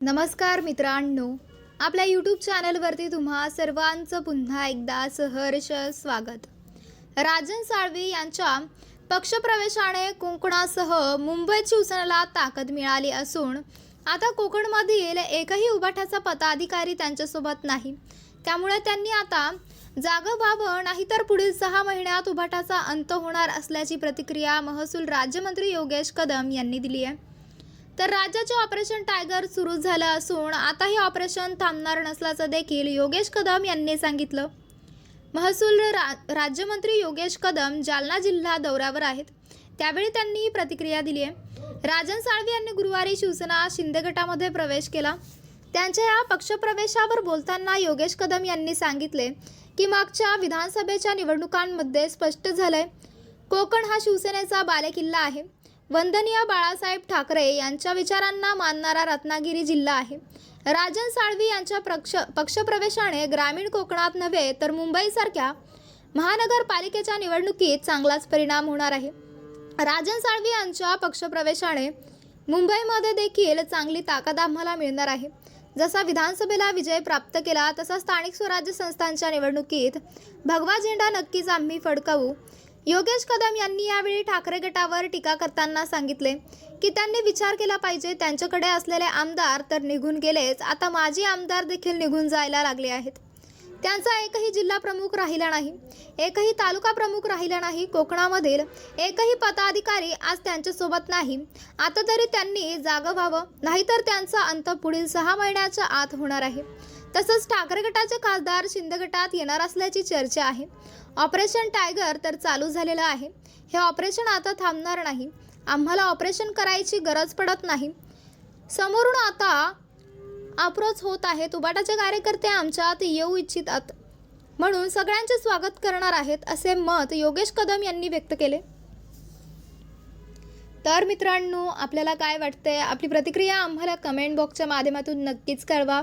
नमस्कार मित्रांनो आपल्या यूट्यूब चॅनलवरती तुम्हा सर्वांचं पुन्हा एकदा सहर्ष स्वागत. राजन साळवी यांच्या पक्षप्रवेशाने कोकणासह मुंबईत शिवसेनेला ताकद मिळाली असून आता कोकणमधील एकही उभाठाचा पदाधिकारी त्यांच्यासोबत नाही. त्यामुळे त्यांनी आता जागं व्हावं नाहीतर पुढील सहा महिन्यात उभाटाचा अंत होणार असल्याची प्रतिक्रिया महसूल राज्यमंत्री योगेश कदम यांनी दिली आहे. तर राज्याचे ऑपरेशन टायगर सुरू झालं असून आता हे ऑपरेशन थांबणार नसल्याचं देखील योगेश कदम यांनी सांगितलं. महसूल रा राज्यमंत्री योगेश कदम जालना जिल्हा दौऱ्यावर आहेत. त्यावेळी त्यांनी ही प्रतिक्रिया दिली आहे. राजन साळवी यांनी गुरुवारी शिवसेना शिंदे गटामध्ये प्रवेश केला. त्यांच्या या पक्षप्रवेशावर बोलताना योगेश कदम यांनी सांगितले की मागच्या विधानसभेच्या निवडणुकांमध्ये स्पष्ट झालंय कोकण हा शिवसेनेचा बालेकिल्ला आहे. वंदनीय बाळासाहेब ठाकरे यांच्या विचारांना मानणारा रत्नागिरी जिल्हा आहे. राजन साळवी यांच्या पक्ष पक्षप्रवेशाने ग्रामीण कोकणात नव्हे तर मुंबईसारख्या महानगरपालिकेच्या निवडणुकीत चांगलाच परिणाम होणार आहे. राजन साळवी यांच्या पक्षप्रवेशाने मुंबईमध्ये देखील चांगली ताकद आम्हाला मिळणार आहे. जसा विधानसभेला विजय प्राप्त केला तसा स्थानिक स्वराज्य संस्थांच्या निवडणुकीत भगवा झेंडा नक्कीच आम्ही फडकवू. योगेश कदम यांनी यावेळी ठाकरे गटावर टीका करताना सांगितले की त्यांनी विचार केला पाहिजे त्यांच्याकडे असलेले आमदार तर निघून गेलेच. आता माजी आमदार देखील निघून जायला लागले आहेत. त्यांचा एकही जिल्हा प्रमुख राहिला नाही एकही तालुका प्रमुख राहिला नाही कोकणामधील एकही पदाधिकारी आज त्यांच्यासोबत नाही. आता तरी त्यांनी जागं व्हावं नाहीतर त्यांचा अंत पुढील सहा महिन्याच्या आत होणार आहे. तसंच ठाकरे गटाचे खासदार शिंदे गटात येणार असल्याची चर्चा आहे. ऑपरेशन टायगर तर चालू झालेलं आहे. हे ऑपरेशन आता थांबणार नाही. आम्हाला ऑपरेशन करायची गरज पडत नाही. समोरून आता अप्रोच होत आहेत. उबाटाचे कार्यकर्ते आमच्यात येऊ इच्छितात. म्हणून सगळ्यांचे स्वागत करणार आहेत असे मत योगेश कदम यांनी व्यक्त केले. तर मित्रांनो आपल्याला काय वाटतंय? आपली प्रतिक्रिया आम्हाला कमेंट बॉक्सच्या माध्यमातून नक्कीच कळवा.